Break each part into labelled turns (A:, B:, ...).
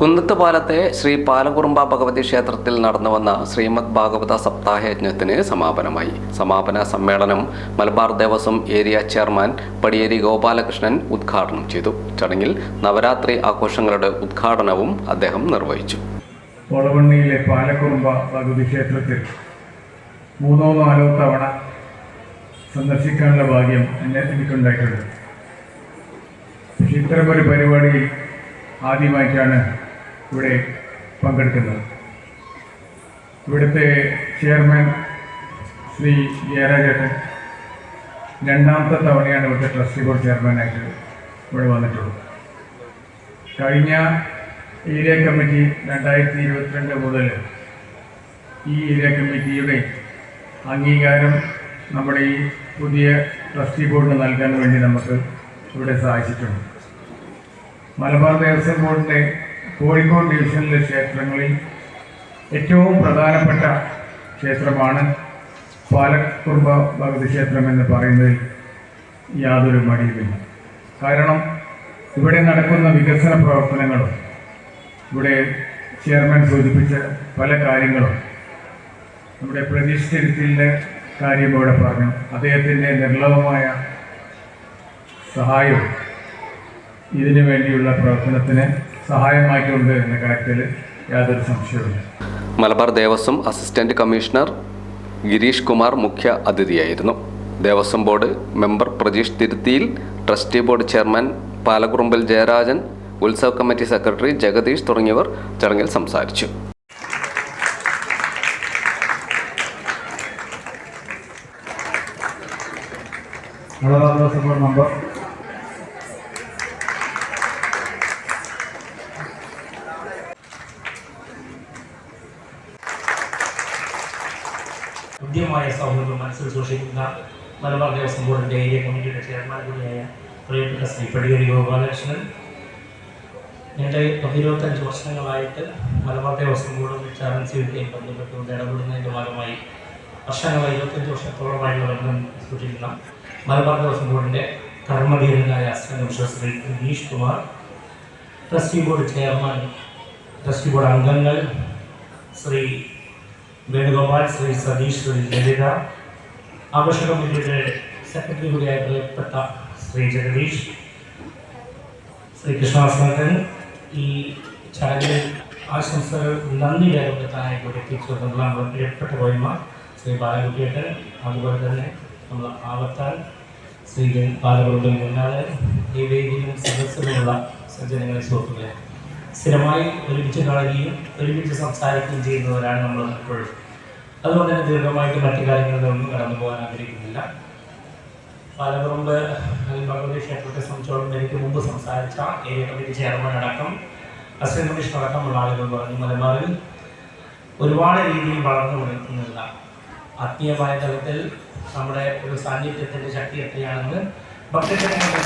A: കുന്നത്തുപാലത്തെ ശ്രീ പാലകുറുമ്പ ഭഗവതി ക്ഷേത്രത്തിൽ നടന്നുവന്ന ശ്രീമദ് ഭാഗവത സപ്താഹയജ്ഞത്തിന് സമാപനമായി. സമാപന സമ്മേളനം മലബാർ ദേവസ്വം ഏരിയ ചെയർമാൻ പടിയേരി ഗോപാലകൃഷ്ണൻ ഉദ്ഘാടനം ചെയ്തു. ചടങ്ങിൽ നവരാത്രി ആഘോഷങ്ങളുടെ ഉദ്ഘാടനവും അദ്ദേഹം നിർവഹിച്ചു.
B: ഒളവണ്ണിയിലെ പാലക്കുറുമ്പ ഭഗവതി ക്ഷേത്രത്തിൽ മൂന്നോ നാലോ തവണ സന്ദർശിക്കാനുള്ള ഭാഗ്യം എന്നെ എനിക്കുണ്ടായിട്ടുണ്ട്. പക്ഷെ ഇത്തരമൊരു പരിപാടി ആദ്യമായിട്ടാണ് ഇവിടെ പങ്കെടുക്കുന്നത്. ഇവിടുത്തെ ചെയർമാൻ ശ്രീ ജയരാജേട്ടൻ രണ്ടാമത്തെ തവണയാണ് ഇവിടുത്തെ ട്രസ്റ്റി ബോർഡ് ചെയർമാനായിട്ട് ഇവിടെ വന്നിട്ടുള്ളത്. കഴിഞ്ഞ ഏരിയ കമ്മിറ്റി രണ്ടായിരത്തി ഇരുപത്തിരണ്ട് മുതൽ ഈ ഏരിയ കമ്മിറ്റിയുടെ അംഗീകാരം നമ്മുടെ ഈ പുതിയ ട്രസ്റ്റി ബോർഡിന് നൽകാൻ വേണ്ടി നമുക്ക് ഇവിടെ സഹായിച്ചിട്ടുണ്ട് മലബാർ ദേവസ്വം ബോർഡിന്റെ കോഴിക്കോട് ഡിവിഷനിലെ ക്ഷേത്രങ്ങളിൽ ഏറ്റവും പ്രധാനപ്പെട്ട ക്ഷേത്രമാണ് പാലക്കുറുമ്പ ഭഗവതി ക്ഷേത്രം എന്ന് പറയുന്നതിൽ യാതൊരു മടിയുമില്ല. കാരണം ഇവിടെ നടക്കുന്ന വികസന പ്രവർത്തനങ്ങളും ഇവിടെ ചെയർമാൻ സൂചിപ്പിച്ച പല കാര്യങ്ങളും നമ്മുടെ പ്രതീക്ഷ തിരുത്തിന്റെ കാര്യം ഇവിടെ പറഞ്ഞു. അദ്ദേഹത്തിന്റെ നിർലഭമായ സഹായവും ഇതിനു വേണ്ടിയുള്ള പ്രവർത്തനത്തിന് സഹായമായിട്ടുണ്ട് എന്ന കാര്യത്തിൽ യാതൊരു സംശയവുമില്ല.
A: മലബാർ ദേവസ്വം അസിസ്റ്റന്റ് കമ്മീഷണർ ഗിരീഷ് കുമാർ മുഖ്യ അതിഥിയായിരുന്നു. Devaswom board member Prajeesh തിരുത്തിയിൽ trustee board chairman Palakurumbal Jayarajan ഉത്സവ കമ്മിറ്റി സെക്രട്ടറി ജഗദീഷ് തുടങ്ങിയവർ ചടങ്ങിൽ സംസാരിച്ചു.
B: മലബാർ
C: ഹൃദ്യമായ സൗഹൃദം മനസ്സിൽ സൂക്ഷിക്കുന്ന മലബാർ ദേവസ്വം ബോർഡിന്റെ ഏരിയ കമ്മിറ്റിയുടെ ചെയർമാൻ കൂടിയായ പ്രിയപ്പെട്ട ശ്രീ പടിയേരി ഗോപാലകൃഷ്ണൻ. ഞങ്ങളുടെ പത്തിരുപത്തഞ്ച് വർഷങ്ങളായിട്ട് മലബാർ ദേവസ്വം ബോർഡും ചാരൻസിയുടെയും ബന്ധപ്പെട്ടുകൊണ്ട് ഇടപെടുന്നതിന്റെ ഭാഗമായി വർഷങ്ങളായി ഇരുപത്തഞ്ച് വർഷത്തോളമായുള്ള ബന്ധം സൂക്ഷിക്കുന്ന മലബാർ ദേവസ്വം ബോർഡിന്റെ കർമ്മധീരനായ assistant Shri Girish Kumar trustee board chairman trustee board അംഗങ്ങൾ ശ്രീ വേണുഗോപാൽ ശ്രീ സതീഷ് ശ്രീ ലളിത. ആഘോഷ കമ്മിറ്റിയുടെ സെക്രട്ടറി കൂടിയായ പ്രിയപ്പെട്ട ശ്രീ ജഗദീഷ് ശ്രീ കൃഷ്ണാസനൻ ഈ ചടങ്ങിൽ ആശംസകൾ നന്ദി രേഖപ്പെടുത്താനായി കൂടി എത്തിച്ചു എന്നുള്ള നമ്മുടെ പ്രിയപ്പെട്ട പോയിമാർ ശ്രീ ബാലകുട്ടിയേട്ടൻ. അതുപോലെ തന്നെ നമ്മൾ ആവത്താൻ ശ്രീ ബാലകുറുമ്പൻ മുന്നാൾ ഈ വേദിയിലും സദസ്സിലുമുള്ള സജ്ജനങ്ങളെ സുഹൃത്തുക്കളെ. സ്ഥിരമായി ഒരുമിച്ച് കാണുകയും ഒരുമിച്ച് സംസാരിക്കുകയും ചെയ്യുന്നവരാണ് നമ്മൾ എപ്പോഴും അതുകൊണ്ട് തന്നെ ദീർഘമായിട്ട് മറ്റു കാര്യങ്ങളിലൊന്നും കടന്നു പോകാൻ ആഗ്രഹിക്കുന്നില്ല. പാലപ്പുറമ്പ് ഭഗവതി ക്ഷേത്രത്തെ സംബന്ധിച്ചോളം എനിക്ക് മുമ്പ് സംസാരിച്ച ഏരിയ കമ്മിറ്റി ചെയർമാൻ അടക്കം അസിസ്റ്റന്റ് കമ്മീഷണർ അടക്കമുള്ള ആളുകൾ പറഞ്ഞു മലബാറിൽ ഒരുപാട് രീതിയിൽ വളർന്നു കൊടുക്കുന്നില്ല ആത്മീയമായ തലത്തിൽ നമ്മുടെ ഒരു സാന്നിധ്യത്തിന്റെ ശക്തി എത്രയാണെന്ന് ഭക്തജനങ്ങൾ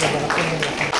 C: だからこれ